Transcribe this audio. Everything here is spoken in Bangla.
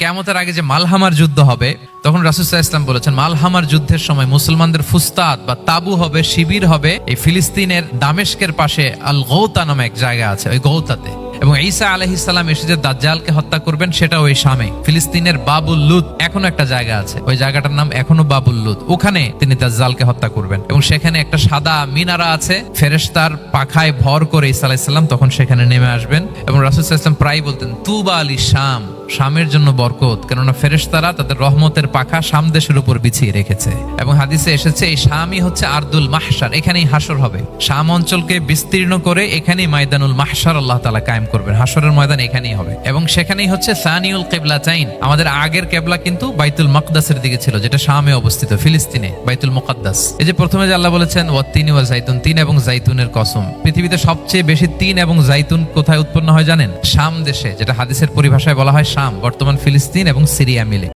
কেয়ামতের আগে যে মালহামার যুদ্ধ হবে, তখন রাসুসাহ ইসলাম বলেছেন, মালহামার যুদ্ধের সময় মুসলমানদের ফুস্তাদ বা তাবু হবে, শিবির হবে, এই ফিলিস্তিনের দামেস্কের পাশে আল গৌতা নামে এক জায়গা আছে, ওই গৌতাতে। এবং ঈসা আলহিসাল্লাম এসে যে দাজ্জালকে হত্যা করবেন সেটা ওই শামে। ফিলিস্তিনের বাবুল লুত এখনও একটা জায়গা আছে, ওই জায়গাটার নাম এখনও বাবুল লুত। ওখানে তিনি দাজ্জালকে হত্যা করবেন। এবং সেখানে একটা সাদা মিনারা আছে, ফেরেশতার পাখায় ভর করে ঈসা আলাইসাল্লাম তখন সেখানে নেমে আসবেন। এবং রাসুল ইসলাম প্রায় বলতেন, তুবা আলী শাম। শামের জন্য বরকত, কেননা ফেরেশতারা তাদের রহমতের পাখা শাম দেশের উপর বিছিয়ে রেখেছে। এবং হাদিসে এসেছে, এই শামই হচ্ছে আর্দুল মাহসার এখানেই হাসর হবে। শাম অঞ্চলকে বিস্তীর্ণ করে এখানেই ময়দানুল মাহসার আল্লাহ তালা কায়েম করবেন। হাসরের ময়দান এখানেই হবে। এবং সেখানেই হচ্ছে সানিউল কেবলা চাইন। আমাদের আগের কেবলা কিন্তু বাইতুল মকদাসের দিকে ছিল, যেটা শামে অবস্থিত, ফিলিস্তিনে, বাইতুল মুকাদ্দাস। এই যে প্রথমে যে আল্লাহ বলেছেন ওয়াত্তিন ওয়া জাইতুন তিন এবং জাইতুনের কসম। পৃথিবীতে সবচেয়ে বেশি তিন এবং জাইতুন কোথায় উৎপন্ন হয় জানেন? শাম দেশে, যেটা হাদিসের পরিভাষায় বলা হয় শাম বর্তমান ফিলিস্তিন এবং সিরিয়া মিলে।